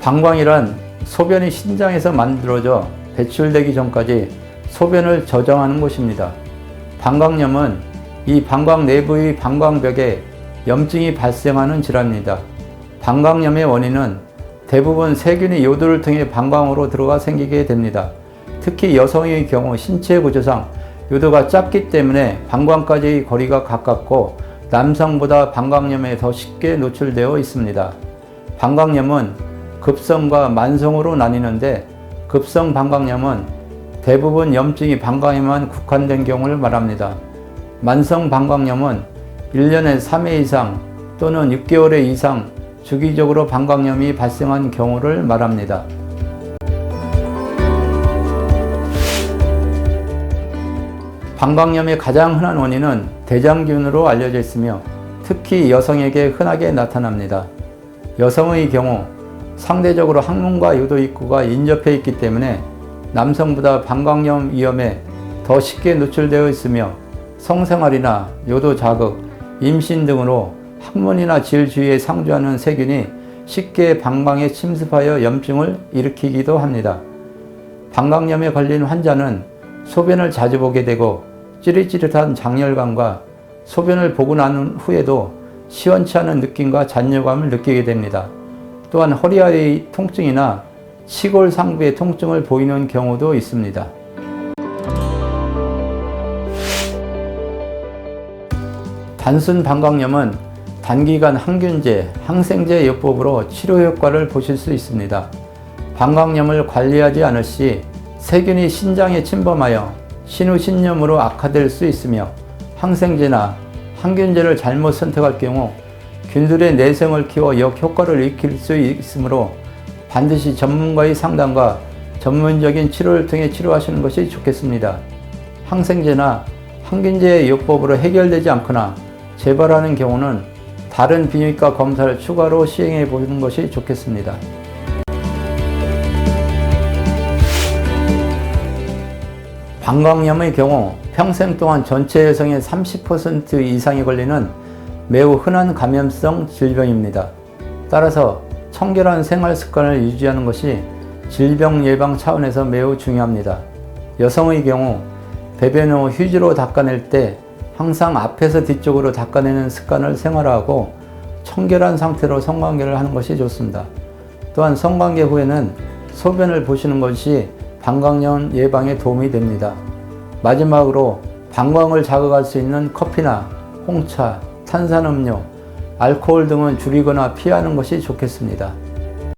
방광이란 소변이 신장에서 만들어져 배출되기 전까지 소변을 저장하는 곳입니다. 방광염은 이 방광 내부의 방광벽에 염증이 발생하는 질환입니다. 방광염의 원인은 대부분 세균이 요도를 통해 방광으로 들어가 생기게 됩니다. 특히 여성의 경우 신체 구조상 요도가 작기 때문에 방광까지의 거리가 가깝고 남성보다 방광염에 더 쉽게 노출되어 있습니다. 방광염은 급성과 만성으로 나뉘는데 급성 방광염은 대부분 염증이 방광에만 국한된 경우를 말합니다. 만성 방광염은 1년에 3회 이상 또는 6개월에 이상 주기적으로 방광염이 발생한 경우를 말합니다. 방광염의 가장 흔한 원인은 대장균으로 알려져 있으며 특히 여성에게 흔하게 나타납니다. 여성의 경우 상대적으로 항문과 요도 입구가 인접해 있기 때문에 남성보다 방광염 위험에 더 쉽게 노출되어 있으며 성생활이나 요도 자극, 임신 등으로 항문이나 질 주위에 상주하는 세균이 쉽게 방광에 침습하여 염증을 일으키기도 합니다. 방광염에 걸린 환자는 소변을 자주 보게 되고 찌릿찌릿한 장열감과 소변을 보고 난 후에도 시원치 않은 느낌과 잔여감을 느끼게 됩니다. 또한 허리 아래의 통증이나 시골 상부의 통증을 보이는 경우도 있습니다. 단순 방광염은 단기간 항균제, 항생제 요법으로 치료 효과를 보실 수 있습니다. 방광염을 관리하지 않을 시 세균이 신장에 침범하여 신우신염으로 악화될 수 있으며 항생제나 항균제를 잘못 선택할 경우 균들의 내성을 키워 역효과를 일으킬 수 있으므로 반드시 전문가의 상담과 전문적인 치료를 통해 치료하시는 것이 좋겠습니다. 항생제나 항균제의 요법으로 해결되지 않거나 재발하는 경우는 다른 비뇨기과 검사를 추가로 시행해 보는 것이 좋겠습니다. 방광염의 경우 평생 동안 전체 여성의 30% 이상이 걸리는 매우 흔한 감염성 질병입니다. 따라서 청결한 생활 습관을 유지하는 것이 질병 예방 차원에서 매우 중요합니다. 여성의 경우 배변 후 휴지로 닦아낼 때 항상 앞에서 뒤쪽으로 닦아내는 습관을 생활화하고 청결한 상태로 성관계를 하는 것이 좋습니다. 또한 성관계 후에는 소변을 보시는 것이 방광염 예방에 도움이 됩니다. 마지막으로 방광을 자극할 수 있는 커피나 홍차, 탄산음료, 알코올 등은 줄이거나 피하는 것이 좋겠습니다.